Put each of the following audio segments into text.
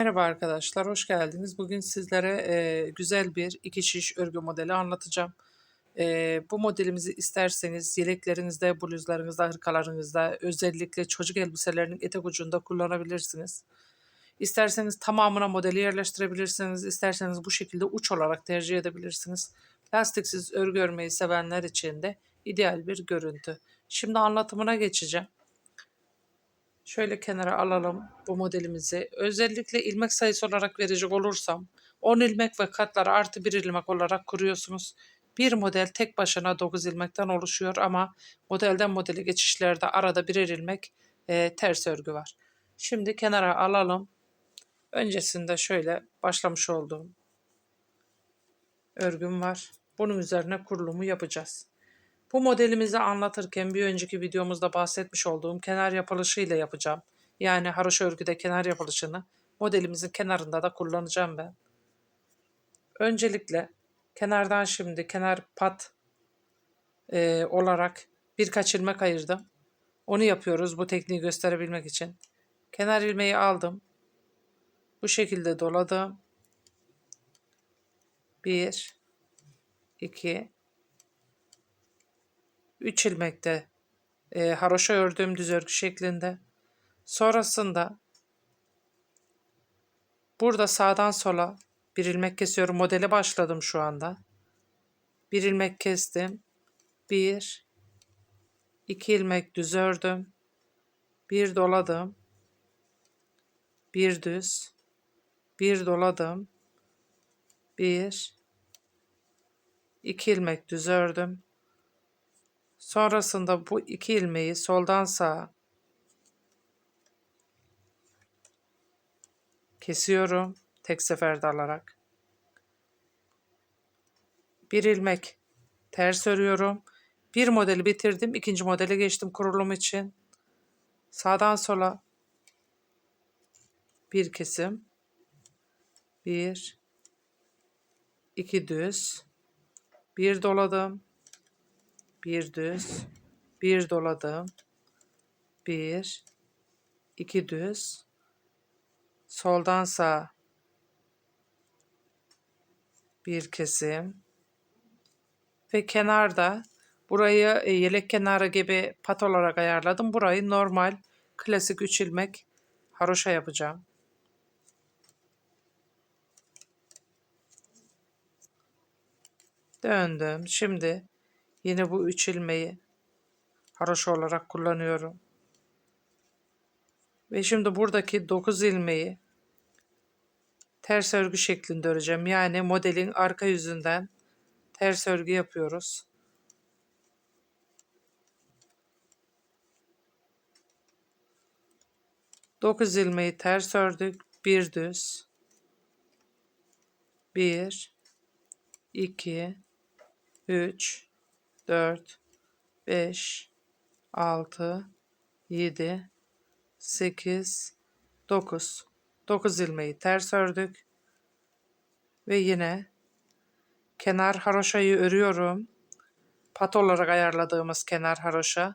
Merhaba arkadaşlar, hoş geldiniz. Bugün sizlere e, güzel bir iki şiş örgü modeli anlatacağım. E, bu modelimizi isterseniz yeleklerinizde, bluzlarınızda, hırkalarınızda, özellikle çocuk elbiselerinin etek ucunda kullanabilirsiniz. İsterseniz tamamına modeli yerleştirebilirsiniz, isterseniz bu şekilde uç olarak tercih edebilirsiniz. Lastiksiz örgü örmeyi sevenler için de ideal bir görüntü. Şimdi anlatımına geçeceğim. Şöyle kenara alalım bu modelimizi. Özellikle ilmek sayısı olarak verecek olursam 10 ilmek ve katları artı 1 ilmek olarak kuruyorsunuz. Bir model tek başına 9 ilmekten oluşuyor ama modelden modele geçişlerde arada birer ilmek e, ters örgü var. Şimdi kenara alalım. Öncesinde şöyle başlamış olduğum örgüm var. Bunun üzerine kurulumu yapacağız. Bu modelimizi anlatırken bir önceki videomuzda bahsetmiş olduğum kenar yapılışıyla yapacağım. Yani haroşa örgüde kenar yapılışını modelimizin kenarında da kullanacağım ben. Öncelikle kenardan şimdi kenar pat e, olarak birkaç ilmek ayırdım. Onu yapıyoruz bu tekniği gösterebilmek için. Kenar ilmeği aldım. Bu şekilde doladım. 1 2 3 ilmekte e, haroşa ördüğüm düz örgü şeklinde. Sonrasında burada sağdan sola bir ilmek kesiyorum. Modele başladım şu anda. Bir ilmek kestim. Bir, iki ilmek düz ördüm. Bir doladım. Bir düz. Bir doladım. Bir, iki ilmek düz ördüm. Sonrasında bu iki ilmeği soldan sağa kesiyorum tek seferde alarak. Bir ilmek ters örüyorum. Bir modeli bitirdim. ikinci modele geçtim kurulum için. Sağdan sola bir kesim. Bir, iki düz. Bir doladım bir düz, bir doladım, bir, iki düz, soldan sağ bir kesim ve kenarda burayı e, yelek kenarı gibi pat olarak ayarladım. Burayı normal klasik 3 ilmek haroşa yapacağım. Döndüm. Şimdi Yine bu üç ilmeği haroşa olarak kullanıyorum. Ve şimdi buradaki 9 ilmeği ters örgü şeklinde öreceğim. Yani modelin arka yüzünden ters örgü yapıyoruz. Dokuz ilmeği ters ördük. Bir düz. Bir, iki, üç, 4, 5, 6, 7, 8, 9. 9 ilmeği ters ördük. Ve yine kenar haroşayı örüyorum. Pat olarak ayarladığımız kenar haroşa.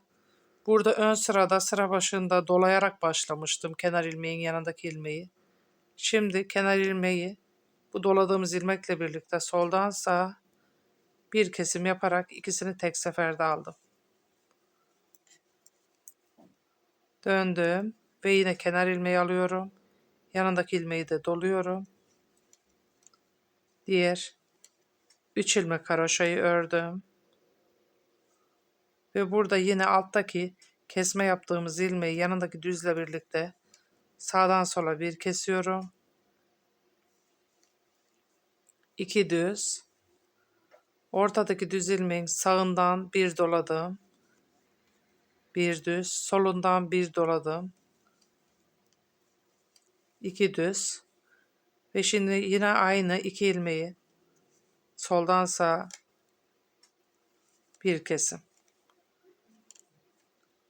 Burada ön sırada sıra başında dolayarak başlamıştım kenar ilmeğin yanındaki ilmeği. Şimdi kenar ilmeği bu doladığımız ilmekle birlikte soldan sağa bir kesim yaparak ikisini tek seferde aldım. Döndüm ve yine kenar ilmeği alıyorum. Yanındaki ilmeği de doluyorum. Diğer 3 ilmek haroşayı ördüm. Ve burada yine alttaki kesme yaptığımız ilmeği yanındaki düzle birlikte sağdan sola bir kesiyorum. 2 düz Ortadaki düz ilmeğin sağından bir doladım. Bir düz. Solundan bir doladım. iki düz. Ve şimdi yine aynı iki ilmeği soldan sağa bir kesim.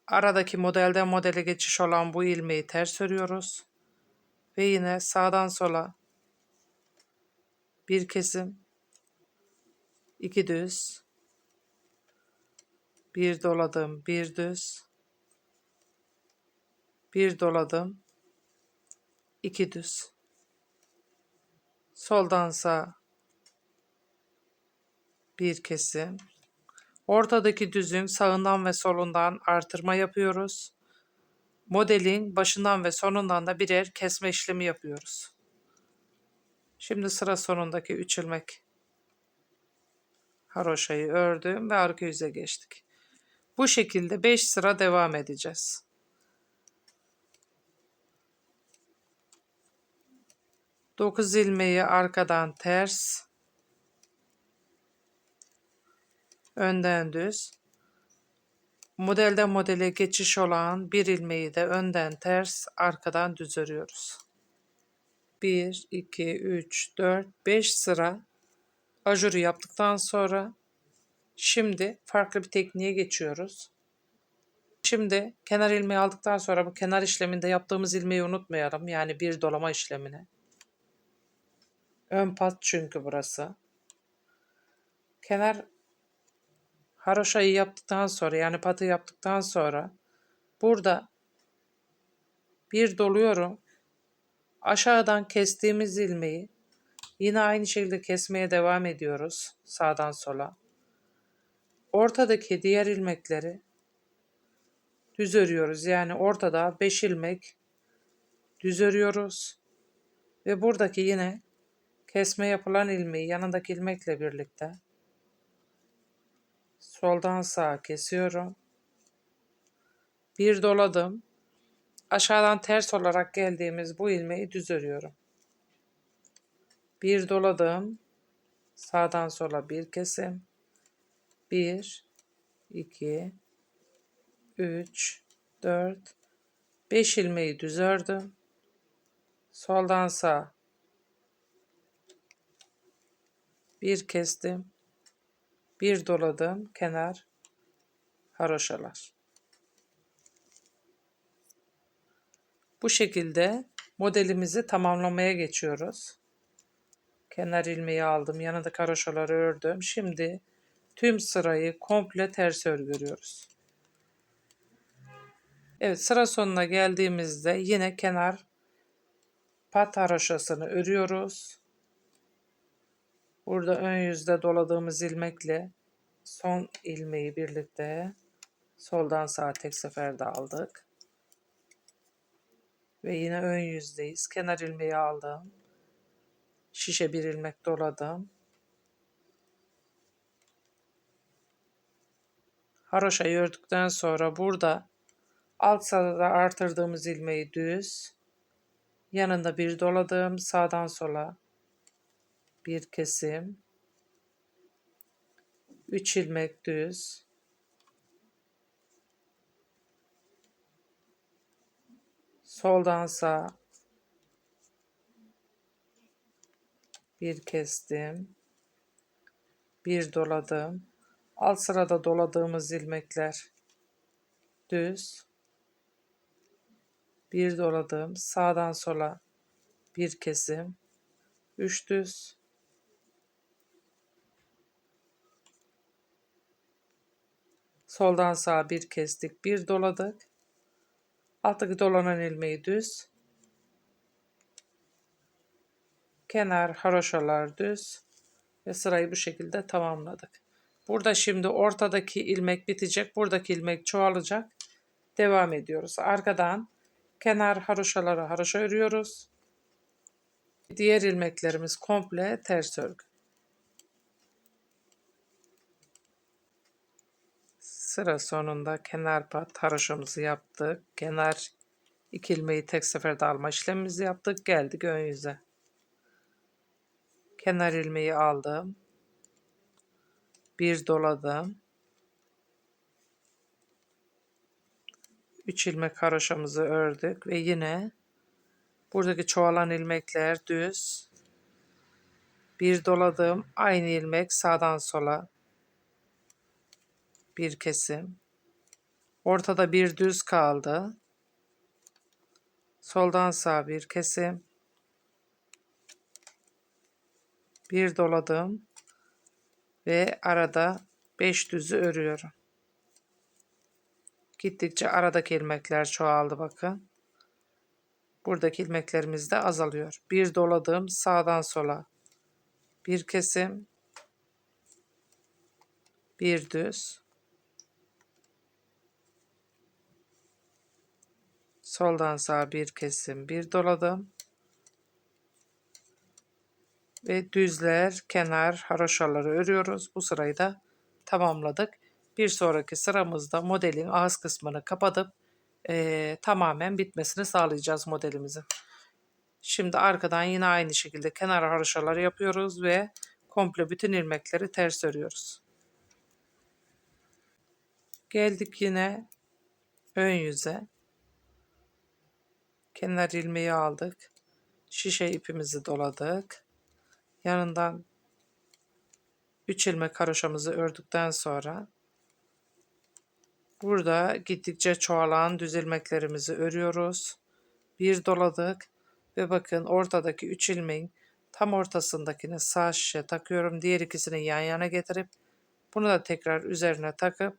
Aradaki modelden modele geçiş olan bu ilmeği ters örüyoruz. Ve yine sağdan sola bir kesim 2 düz, bir doladım, bir düz, bir doladım, iki düz. Soldan sağa bir kesim. Ortadaki düzün sağından ve solundan artırma yapıyoruz. Modelin başından ve sonundan da birer kesme işlemi yapıyoruz. Şimdi sıra sonundaki üç ilmek haroşayı ördüm ve arka yüze geçtik. Bu şekilde 5 sıra devam edeceğiz. Dokuz ilmeği arkadan ters, önden düz. Modelden modele geçiş olan bir ilmeği de önden ters, arkadan düz örüyoruz. 1, 2, 3, 4, 5 sıra ajurü yaptıktan sonra şimdi farklı bir tekniğe geçiyoruz. Şimdi kenar ilmeği aldıktan sonra bu kenar işleminde yaptığımız ilmeği unutmayalım. Yani bir dolama işlemini. Ön pat çünkü burası. Kenar haroşayı yaptıktan sonra yani patı yaptıktan sonra burada bir doluyorum. Aşağıdan kestiğimiz ilmeği yine aynı şekilde kesmeye devam ediyoruz sağdan sola. Ortadaki diğer ilmekleri düz örüyoruz. Yani ortada 5 ilmek düz örüyoruz. Ve buradaki yine kesme yapılan ilmeği yanındaki ilmekle birlikte soldan sağa kesiyorum. Bir doladım. Aşağıdan ters olarak geldiğimiz bu ilmeği düz örüyorum. Bir doladım. Sağdan sola bir kesim. Bir, iki, üç, dört, beş ilmeği düz ördüm. Soldan sağa bir kestim. Bir doladım kenar haroşalar. Bu şekilde modelimizi tamamlamaya geçiyoruz. Kenar ilmeği aldım. Yanında karoşaları ördüm. Şimdi tüm sırayı komple ters örgülüyoruz. Evet sıra sonuna geldiğimizde yine kenar pat haroşasını örüyoruz. Burada ön yüzde doladığımız ilmekle son ilmeği birlikte soldan sağa tek seferde aldık. Ve yine ön yüzdeyiz. Kenar ilmeği aldım. Şişe bir ilmek doladım. Haroşayı ördükten sonra burada alt sırada artırdığımız ilmeği düz, yanında bir doladım sağdan sola bir kesim, 3 ilmek düz, soldan sağa bir kestim, bir doladım. Alt sırada doladığımız ilmekler düz, bir doladım. Sağdan sola bir kesim, üç düz, Soldan sağa bir kestik, bir doladık. Alttaki dolanan ilmeği düz. Kenar haroşalar düz. Ve sırayı bu şekilde tamamladık. Burada şimdi ortadaki ilmek bitecek. Buradaki ilmek çoğalacak. Devam ediyoruz. Arkadan kenar haroşaları haroşa örüyoruz. Diğer ilmeklerimiz komple ters örgü. Sıra sonunda kenar pat haroşamızı yaptık. Kenar iki ilmeği tek seferde alma işlemimizi yaptık. Geldik ön yüze. Kenar ilmeği aldım. Bir doladım. Üç ilmek haroşamızı ördük ve yine buradaki çoğalan ilmekler düz. Bir doladım. Aynı ilmek sağdan sola bir kesim. Ortada bir düz kaldı. Soldan sağa bir kesim. Bir doladım ve arada 5 düzü örüyorum. Gittikçe aradaki ilmekler çoğaldı bakın. buradaki ilmeklerimiz de azalıyor. Bir doladım sağdan sola. Bir kesim. Bir düz. Soldan sağa bir kesim, bir doladım. Ve düzler, kenar, haroşaları örüyoruz. Bu sırayı da tamamladık. Bir sonraki sıramızda modelin ağız kısmını kapatıp eee, tamamen bitmesini sağlayacağız modelimizin. Şimdi arkadan yine aynı şekilde kenar haroşaları yapıyoruz ve komple bütün ilmekleri ters örüyoruz. Geldik yine ön yüze. Kenar ilmeği aldık. Şişe ipimizi doladık. Yanından 3 ilmek haroşamızı ördükten sonra burada gittikçe çoğalan düz ilmeklerimizi örüyoruz. Bir doladık ve bakın ortadaki 3 ilmeğin tam ortasındakini sağ şişe takıyorum. Diğer ikisini yan yana getirip bunu da tekrar üzerine takıp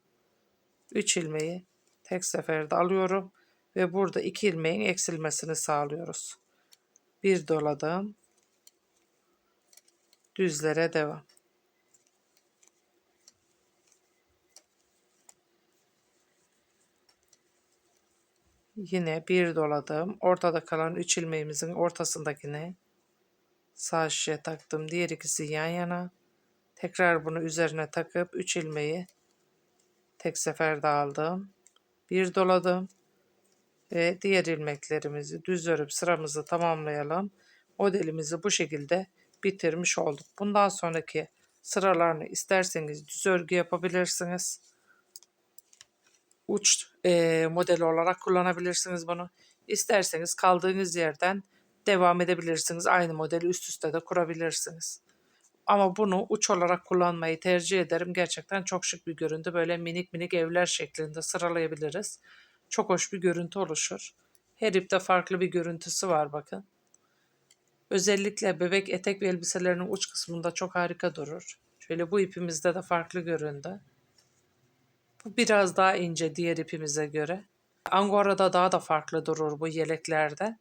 3 ilmeği tek seferde alıyorum ve burada 2 ilmeğin eksilmesini sağlıyoruz. Bir doladım. Düzlere devam. Yine bir doladım. Ortada kalan 3 ilmeğimizin ortasındakini sağ şişe taktım. Diğer ikisi yan yana. Tekrar bunu üzerine takıp 3 ilmeği tek seferde aldım. Bir doladım ve diğer ilmeklerimizi düz örüp sıramızı tamamlayalım. Modelimizi bu şekilde bitirmiş olduk. Bundan sonraki sıralarını isterseniz düz örgü yapabilirsiniz. Uç e, modeli olarak kullanabilirsiniz bunu. İsterseniz kaldığınız yerden devam edebilirsiniz. Aynı modeli üst üste de kurabilirsiniz. Ama bunu uç olarak kullanmayı tercih ederim. Gerçekten çok şık bir görüntü. Böyle minik minik evler şeklinde sıralayabiliriz. Çok hoş bir görüntü oluşur. Her ipte farklı bir görüntüsü var bakın. Özellikle bebek etek ve elbiselerinin uç kısmında çok harika durur. Şöyle bu ipimizde de farklı göründü. Bu biraz daha ince diğer ipimize göre. Angora'da daha da farklı durur bu yeleklerde.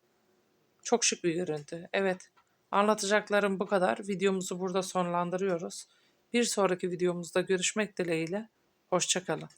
Çok şık bir görüntü. Evet. Anlatacaklarım bu kadar. Videomuzu burada sonlandırıyoruz. Bir sonraki videomuzda görüşmek dileğiyle. Hoşçakalın.